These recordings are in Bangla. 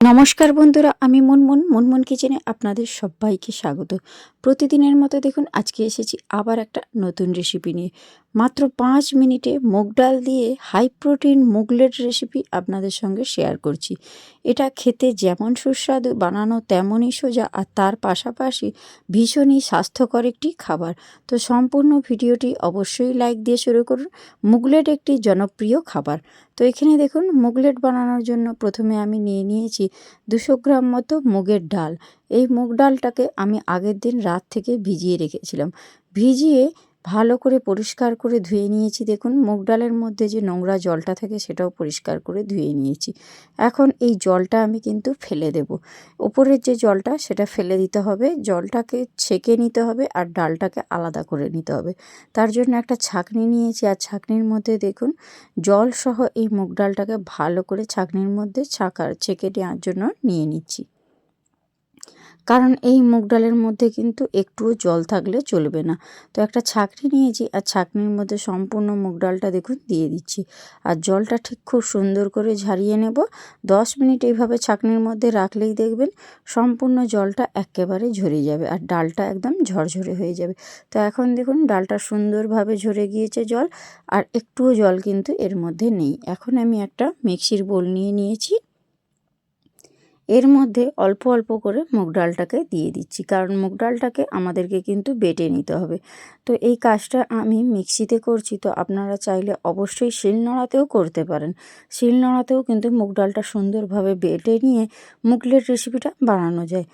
নমস্কার বন্ধুরা, আমি মুনমুন। মুনমুন কিচেনে আপনাদের সবাইকে স্বাগত। প্রতিদিনের মতো দেখুন, আজকে এসেছি আবার একটা নতুন রেসিপি নিয়ে। মাত্র পাঁচ মিনিটে মুগ ডাল দিয়ে হাই প্রোটিন মুগলেট রেসিপি আপনাদের সঙ্গে শেয়ার করছি। এটা খেতে যেমন সুস্বাদু, বানানো তেমনই সোজা, আর তার পাশাপাশি ভীষণই স্বাস্থ্যকর একটি খাবার। তো সম্পূর্ণ ভিডিওটি অবশ্যই লাইক দিয়ে শুরু করুন। মুগলেট একটি জনপ্রিয় খাবার। তো এখানে দেখুন, মুগলেট বানানোর জন্য প্রথমে আমি নিয়ে নিয়েছি দুশো গ্রাম মতো মুগের ডাল। এই মুগ ডালটাকে আমি আগের দিন রাত থেকে ভিজিয়ে রেখেছিলাম। ভিজিয়ে ভালো করে পরিষ্কার করে ধুয়ে নিয়েছি। দেখুন, মুগ ডালের মধ্যে যে নোংরা জলটা থাকে সেটাও পরিষ্কার করে ধুয়ে নিয়েছি। এখন এই জলটা আমি কিন্তু ফেলে দেব। ওপরের যে জলটা, সেটা ফেলে দিতে হবে। জলটাকে ছেঁকে নিতে হবে আর ডালটাকে আলাদা করে নিতে হবে। তার জন্য একটা ছাঁকনি নিয়েছি আর ছাঁকনির মধ্যে দেখুন, জলসহ এই মুগ ডালটাকে ভালো করে ছাঁকনির মধ্যে ছাঁকার, ছেঁকে নেওয়ার জন্য নিয়ে নিচ্ছি। কারণ এই মুগ ডালের মধ্যে কিন্তু একটুও জল থাকলে চলবে না। তো একটা ছাকনি নিয়েছি, আর ছাকনির মধ্যে সম্পূর্ণ মুগ ডালটা দেখুন দিয়ে দিচ্ছি। আর জলটা ঠিক খুব সুন্দর করে ঝারিয়ে নেব। দশ মিনিট এইভাবে ছাকনির মধ্যে রাখলেই দেখবেন সম্পূর্ণ জলটা একেবারে ঝরে যাবে, আর ডালটা একদম ঝরঝরে হয়ে যাবে। তো এখন দেখুন ডালটা সুন্দরভাবে ঝরে গিয়েছে জল, আর একটুও জল কিন্তু এর মধ্যে নেই। এখন আমি একটা মিক্সির বোল নিয়ে নিয়েছি। এর মধ্যে অল্প অল্প করে মুগ ডালটাকে দিয়ে দিচ্ছি। কারণ মুগ ডালটাকে আমাদেরকে কিন্তু বেটে নিতে হবে। তো এই কাজটা আমি মিক্সিতে করছি। তো আপনারা চাইলে অবশ্যই শিল নোড়াতেও করতে পারেন। শিল নোড়াতেও কিন্তু মুগ ডালটা সুন্দরভাবে বেটে নিয়ে মুগলের রেসিপিটা বানানো যায়।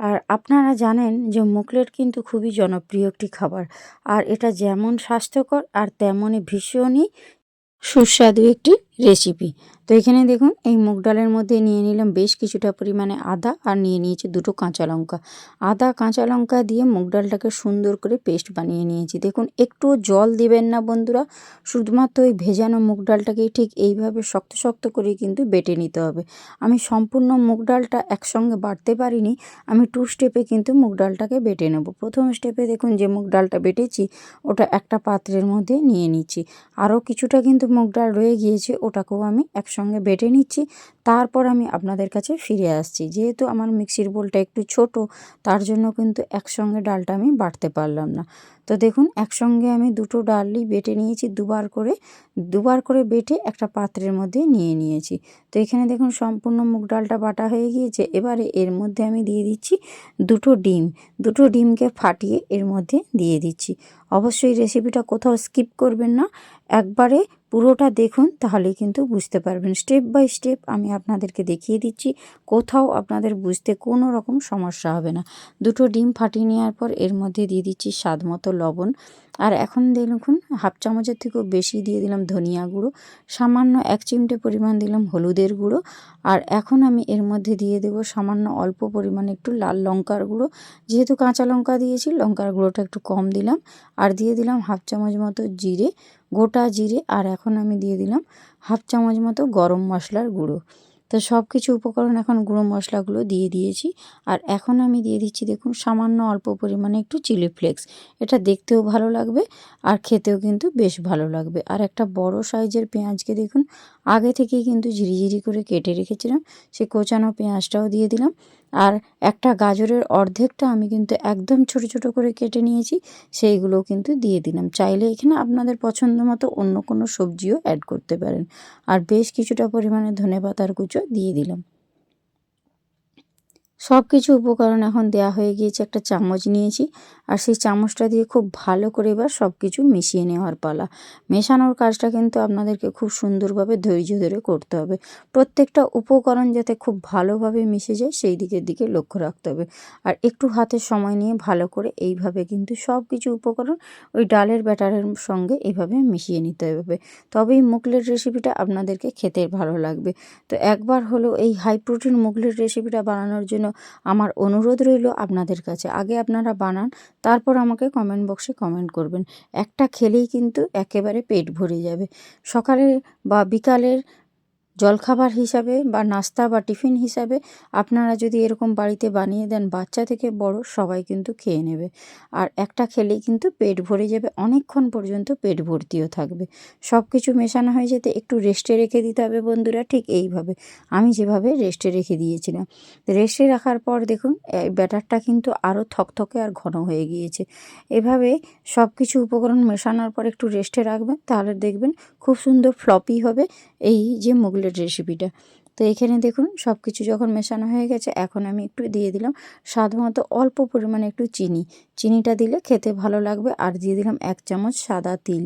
আর আপনারা জানেন যে মুগলেট কিন্তু খুবই জনপ্রিয় একটি খাবার। আর এটা যেমন স্বাস্থ্যকর আর তেমনই ভীষণই সুস্বাদু একটি রেসিপি তো এখানে দেখুন, এই মুগ ডালের মধ্যে নিয়ে নিলাম বেশ কিছুটা পরিমাণে আদা আর নিয়ে নিয়েছি দুটো কাঁচা লঙ্কা। আদা, কাঁচা লঙ্কা দিয়ে মুগ ডালটাকে সুন্দর করে পেস্ট বানিয়ে নিয়েছি। দেখুন একটু জল দিবেন না বন্ধুরা, শুধুমাত্র ওই ভেজানো মুগ ডালটাকেই ঠিক এইভাবে শক্ত শক্ত করে কিন্তু বেটে নিতে হবে। আমি সম্পূর্ণ মুগ ডালটা একসঙ্গে বাটতে পারিনি, আমি টু স্টেপে কিন্তু মুগ ডালটাকে বেটে নেব। প্রথম স্টেপে দেখুন, যে মুগ ডালটা বেটেছি, ওটা একটা পাত্রের মধ্যে নিয়ে নিচ্ছি। আরও কিছুটা কিন্তু মুগ ডাল রয়ে গিয়েছে, ওটাকেও আমি একসঙ্গে বেটে নিচ্ছি। তারপর আমি আপনাদের কাছে ফিরে আসছি। যেহেতু আমার মিক্সির বোলটা একটু ছোট, তার জন্য কিন্তু একসঙ্গে ডালটা আমি বাটতে পারলাম না। তো দেখুন, একসঙ্গে আমি দুটো ডালই বেটে নিয়েছি দুবার করে। দুবার করে বেটে একটা পাত্রের মধ্যে নিয়ে নিয়েছি। তো এখানে দেখুন, সম্পূর্ণ মুগ ডালটা বাটা হয়ে গিয়েছে। এবারে এর মধ্যে আমি দিয়ে দিচ্ছি দুটো ডিম। দুটো ডিমকে ফাটিয়ে এর মধ্যে দিয়ে দিচ্ছি। অবশ্যই রেসিপিটা কোথাও স্কিপ করবেন না। একবারে পুরোটা দেখুন, তাহলে কিন্তু বুঝতে পারবেন। স্টেপ বাই স্টেপ আমি আপনাদেরকে দেখিয়ে দিচ্ছি, কোথাও আপনাদের বুঝতে কোনো রকম সমস্যা হবে না। দুটো ডিম ফাটিয়ে নেওয়ার পর এর মধ্যে দিয়ে দিচ্ছি স্বাদ মতো লবণ। আর এখন দেখুন, হাফ চামচের থেকেও বেশি দিয়ে দিলাম ধনিয়া গুঁড়ো, সামান্য এক চিমটে পরিমাণ দিলাম হলুদের গুঁড়ো। আর এখন আমি এর মধ্যে দিয়ে দেবো সামান্য অল্প পরিমাণে একটু লাল লঙ্কার গুঁড়ো। যেহেতু কাঁচা লঙ্কা দিয়েছি, লঙ্কার গুঁড়োটা একটু কম দিলাম। আর দিয়ে দিলাম হাফ চামচ মতো জিরে। গোটা জিরে আর এখন আমি দিয়ে দিলাম হাফ চামচ মতো গরম মশলার গুঁড়ো। তো সব কিছু উপকরণ এখন গুঁড়ো মশলাগুলো দিয়ে দিয়েছি। আর এখন আমি দিয়ে দিচ্ছি দেখুন সামান্য অল্প পরিমাণে একটু চিলি ফ্লেক্স। এটা দেখতেও ভালো লাগবে আর খেতেও কিন্তু বেশ ভালো লাগবে। আর একটা বড় সাইজের পেঁয়াজকে দেখুন আগে থেকেই কিন্তু ঝিরিঝিরি করে কেটে রেখেছিলাম। সে কোচানো পেঁয়াজটাও দিয়ে দিলাম। আর একটা গাজরের অর্ধেকটা আমি কিন্তু একদম ছোট ছোট করে কেটে নিয়েছি সেইগুলো কিন্তু দিয়ে দিলাম। চাইলে এখানে আপনাদের পছন্দ মতো অন্য কোনো সবজিও অ্যাড করতে পারেন। আর বেশ কিছুটা পরিমাণে ধনে পাতার কুচো দিয়ে দিলাম। সব কিছু উপকরণ এখন দেয়া হয়ে গিয়েছে একটা চামচ নিয়েছি। আর সেই চামচটা দিয়ে খুব ভালো করে এবার সব কিছু মিশিয়ে নেওয়ার পালা। মেশানোর কাজটা কিন্তু আপনাদেরকে খুব সুন্দরভাবে ধৈর্য ধরে করতে হবে। প্রত্যেকটা উপকরণ যাতে খুব ভালোভাবে মিশে যায়, সেই দিকের দিকে লক্ষ্য রাখতে হবে। আর একটু হাতে সময় নিয়ে ভালো করে এইভাবে কিন্তু সব কিছু উপকরণ ওই ডালের ব্যাটারের সঙ্গে এইভাবে মিশিয়ে নিতে হবে। তবেই মুগলের রেসিপিটা আপনাদেরকে খেতে ভালো লাগবে। তো একবার হলো এই হাই প্রোটিন মুগলের রেসিপিটা বানানোর জন্য আমার অনুরোধ রইল আপনাদের কাছে। আগে আপনারা বানান, তারপর আমাকে কমেন্ট বক্সে কমেন্ট করবেন। একটা খেলেই কিন্তু একেবারে পেট ভরে যাবে। সকালে বা বিকালের জলখাবার হিসাবে বা নাস্তা বা টিফিন হিসাবে আপনারা যদি এরকম বাড়িতে বানিয়ে দেন, বাচ্চা থেকে বড় সবাই কিন্তু খেয়ে নেবে। আর একটা খেলেই কিন্তু পেট ভরে যাবে, অনেকক্ষণ পর্যন্ত পেট ভর্তিও থাকবে। সব কিছু মেশানো হয়ে যেতে একটু রেস্টে রেখে দিতে হবে বন্ধুরা, ঠিক এইভাবে। আমি যেভাবে রেস্টে রেখে দিয়েছিলাম। রেস্টে রাখার পর দেখুন ব্যাটারটা কিন্তু আরও থকথকে আর ঘন হয়ে গিয়েছে। এভাবে সব কিছু উপকরণ মেশানোর পর একটু রেস্টে রাখবেন, তাহলে দেখবেন খুব সুন্দর ফ্লপি হবে। এই যে মুগলের রেসিপিটা তো এখানে দেখুন সব কিছু যখন মেশানো হয়ে গেছে, এখন আমি একটু দিয়ে দিলাম মতো অল্প পরিমাণে একটু চিনি। চিনিটা দিলে খেতে ভালো লাগবে, আর দিয়ে দিলাম এক চামচ সাদা তিল।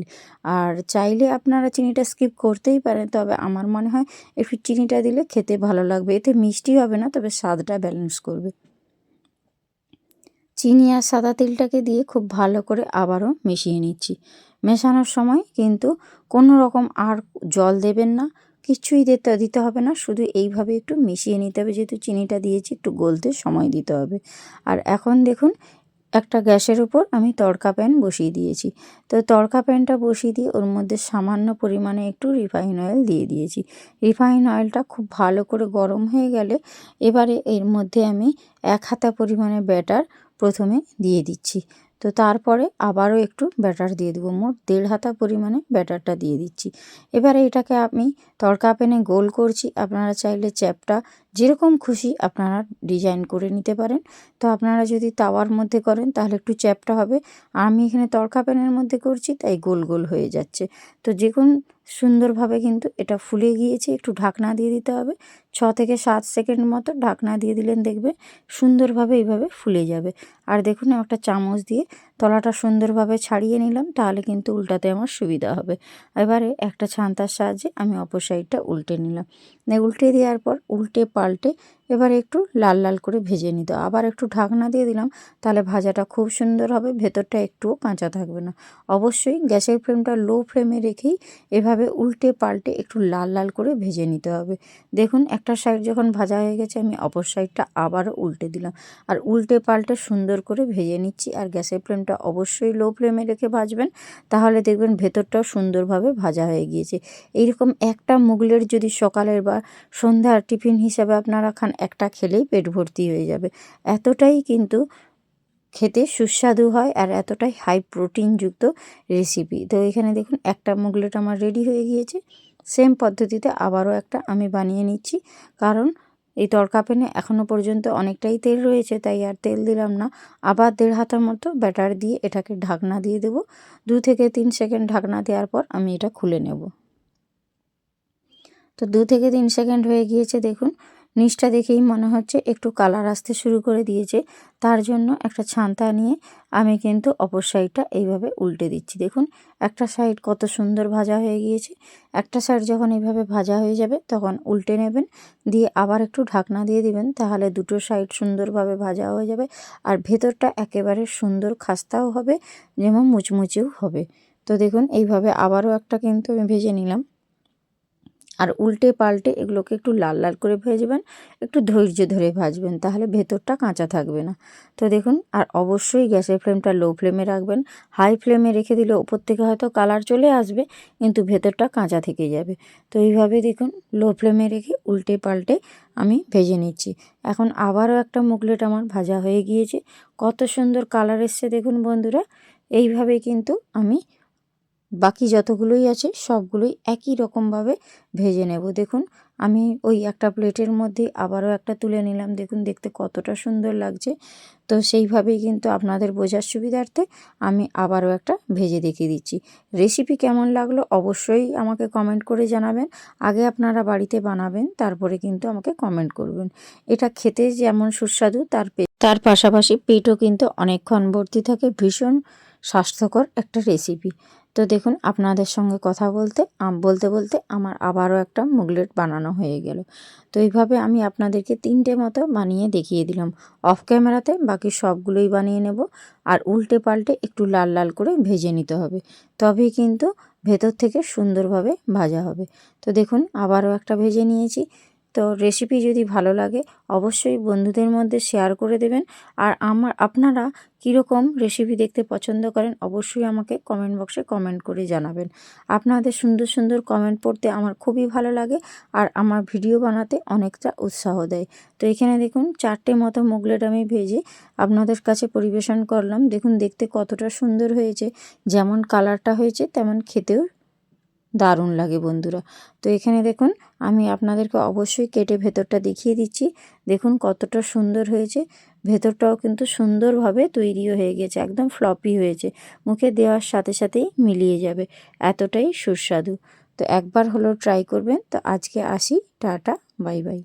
আর চাইলে আপনারা চিনিটা স্কিপ করতেই পারেন, তবে আমার মনে হয় একটু চিনিটা দিলে খেতে ভালো লাগবে। এতে মিষ্টি হবে না, তবে স্বাদটা ব্যালেন্স করবে। চিনি আর সাদা তিলটাকে দিয়ে খুব ভালো করে আবারও মিশিয়ে নিচ্ছি। মেশানোর সময় কিন্তু কোনো রকম আর জল দেবেন না কিছুই দিতে দিতে হবে না। শুধু এইভাবে একটু মিশিয়ে নিতে হবে। যেহেতু চিনিটা দিয়েছি, একটু গলতে সময় দিতে হবে। আর এখন দেখুন, একটা গ্যাসের উপর আমি তড়কা প্যান বসিয়ে দিয়েছি। তো তড়কা প্যানটা বসিয়ে দিয়ে ওর মধ্যে সামান্য পরিমাণে একটু রিফাইন অয়েল দিয়ে দিয়েছি। রিফাইন অয়েলটা খুব ভালো করে গরম হয়ে গেলে এবারে এর মধ্যে আমি এক হাতা পরিমাণে ব্যাটার প্রথমে দিয়ে দিচ্ছি। তো তারপরে আবারও একটু ব্যাটার দিয়ে দেবো। মোট দেড় হাতা পরিমাণে ব্যাটারটা দিয়ে দিচ্ছি। এবারে এটাকে আমি তড়কা পেনে গোল করছি। আপনারা চাইলে চ্যাপটা যেরকম খুশি আপনারা ডিজাইন করে নিতে পারেন। তো আপনারা যদি তাওয়ার মধ্যে করেন তাহলে একটু চ্যাপটা হবে। আমি এখানে তড়কা পেনের মধ্যে করছি, তাই গোল গোল হয়ে যাচ্ছে। তো যে কোন সুন্দরভাবে কিন্তু এটা ফুলে গিয়েছে। একটু ঢাকনা দিয়ে দিতে হবে। ছ থেকে সাত সেকেন্ড মতো ঢাকনা দিয়ে দিলেন দেখবে সুন্দরভাবে এইভাবে ফুলে যাবে। আর দেখুন একটা চামচ দিয়ে তলাটা সুন্দরভাবে ছাড়িয়ে নিলাম, তাহলে কিন্তু উল্টাতে আমার সুবিধা হবে। এবারে একটা ছান্তার সাহায্যে আমি অপর সাইডটা উল্টে নিলাম। উল্টে দেওয়ার পর উল্টে পাল্টে এবার একটু লাল লাল করে ভেজে নিতে আবার একটু ঢাকনা দিয়ে দিলাম, তাহলে ভাজাটা খুব সুন্দর হবে, ভেতরটা একটুও কাঁচা থাকবে না। অবশ্যই গ্যাসের ফ্লেমটা লো ফ্লেমে রেখেই এভাবে উল্টে পাল্টে একটু লাল লাল করে ভেজে নিতে হবে। দেখুন, একটা সাইড যখন ভাজা হয়ে গেছে, আমি অপর সাইডটা আবারও উল্টে দিলাম। আর উল্টে পাল্টে সুন্দর করে ভেজে নিচ্ছি, আর গ্যাসের ফ্লেমটা অবশ্যই লো ফ্লেমে রেখে ভাজবেন, তাহলে দেখবেন ভেতরটাও সুন্দরভাবে ভাজা হয়ে গিয়েছে। এইরকম একটা মুগলের যদি সকালের বা সন্ধ্যার টিফিন হিসাবে আপনারা খান, একটা খেলেই পেট ভর্তি হয়ে যাবে। এতটাই কিন্তু খেতে সুস্বাদু হয় আর এতটাই হাই প্রোটিনযুক্ত রেসিপি তো এখানে দেখুন, একটা মুগলেট আমার রেডি হয়ে গিয়েছে। সেম পদ্ধতিতে আবারও একটা আমি বানিয়ে নিচ্ছি। কারণ এই তড়কা প্যানে এখনও পর্যন্ত অনেকটাই তেল রয়েছে, তাই আর তেল দিলাম না। আবার দেড় হাতের মতো ব্যাটার দিয়ে এটাকে ঢাকনা দিয়ে দেব। দু থেকে তিন সেকেন্ড ঢাকনা দেওয়ার পর আমি এটা খুলে নেব। তো দু থেকে তিন সেকেন্ড হয়ে গিয়েছে, দেখুন। নিচটা দেখেই মনে হচ্ছে একটু কালার আসতে শুরু করে দিয়েছে। তার জন্য একটা ছান্তা নিয়ে আমি কিন্তু অপর সাইডটা এইভাবে উল্টে দিচ্ছি। দেখুন, একটা সাইড কত সুন্দর ভাজা হয়ে গিয়েছে। একটা সাইড যখন এইভাবে ভাজা হয়ে যাবে, তখন উল্টে নেবেন, দিয়ে আবার একটু ঢাকনা দিয়ে দিবেন, তাহলে দুটো সাইড সুন্দরভাবে ভাজা হয়ে যাবে আর ভেতরটা একেবারে সুন্দর খাস্তাও হবে, যেমন মুচমুচেও হবে। তো দেখুন, এইভাবে আবারও একটা কিন্তু আমি ভেজে নিলাম। আর উল্টে পাল্টে এগুলোকে একটু লাল লাল করে ভেজবেন, একটু ধৈর্য ধরে ভাজবেন, তাহলে ভেতরটা কাঁচা থাকবে না। তো দেখুন, আর অবশ্যই গ্যাসের ফ্লেমটা লো ফ্লেমে রাখবেন। হাই ফ্লেমে রেখে দিলে ওপর থেকে হয়তো কালার চলে আসবে, কিন্তু ভেতরটা কাঁচা থেকে যাবে। তো এইভাবে দেখুন, লো ফ্লেমে রেখে উল্টে পাল্টে আমি ভেজে নিচ্ছি। এখন আবারও একটা মুগলেট আমার ভাজা হয়ে গিয়েছে। কত সুন্দর কালার এসছে দেখুন বন্ধুরা। এইভাবে কিন্তু আমি বাকি যতগুলোই আছে, সবগুলোই একই রকমভাবে ভেজে নেব। দেখুন, আমি ওই একটা প্লেটের মধ্যে আবারও একটা তুলে নিলাম। দেখুন, দেখতে কতটা সুন্দর লাগছে। তো সেইভাবেই কিন্তু আপনাদের বোঝার সুবিধার্থে আমি আবারও একটা ভেজে দেখিয়ে দিচ্ছি। রেসিপি কেমন লাগল অবশ্যই আমাকে কমেন্ট করে জানাবেন। আগে আপনারা বাড়িতে বানাবেন, তারপরে কিন্তু আমাকে কমেন্ট করবেন। এটা খেতে যেমন সুস্বাদু, তার তার পাশাপাশি পেটও কিন্তু অনেকক্ষণ ভর্তি থাকে। ভীষণ স্বাস্থ্যকর একটা রেসিপি। তো দেখুন, আপনাদের সঙ্গে কথা বলতে বলতে বলতে আমার আবারও একটা মুগলেট বানানো হয়ে গেল। তো এইভাবে আমি আপনাদেরকে তিনটে মতো বানিয়ে দেখিয়ে দিলাম। অফ ক্যামেরাতে বাকি সবগুলোই বানিয়ে নেব আর উল্টে পাল্টে একটু লাল লাল করে ভেজে নিতে হবে। তবেই কিন্তু ভেতর থেকে সুন্দরভাবে ভাজা হবে। তো দেখুন, আবারও একটা ভেজে নিয়েছি। তো রেসিপি যদি ভালো লাগে, অবশ্যই বন্ধুদের মধ্যে শেয়ার করে দেবেন। আর আমার, আপনারা কীরকম রেসিপি দেখতে পছন্দ করেন, অবশ্যই আমাকে কমেন্ট বক্সে কমেন্ট করে জানাবেন। আপনাদের সুন্দর সুন্দর কমেন্ট পড়তে আমার খুবই ভালো লাগে আর আমার ভিডিও বানাতে অনেকটা উৎসাহ দেয়। তো এখানে দেখুন, চারটে মতো মুগলেট আমি ভেজে আপনাদের কাছে পরিবেশন করলাম। দেখুন, দেখতে কতটা সুন্দর হয়েছে। যেমন কালারটা হয়েছে, তেমন খেতেও দারুণ লাগে বন্ধুরা। তো এখানে দেখুন, আমি আপনাদেরকে অবশ্যই কেটে ভেতরটা দেখিয়ে দিচ্ছি। দেখুন কতটা সুন্দর হয়েছে। ভেতরটাও কিন্তু সুন্দরভাবে তৈরিও হয়ে গেছে, একদম ফ্লপি হয়েছে। মুখে দেওয়ার সাথে সাথেই মিলিয়ে যাবে, এতটাই সুস্বাদু। তো একবার হলেও ট্রাই করবেন। তো আজকে আসি, টাটা, বাই বাই।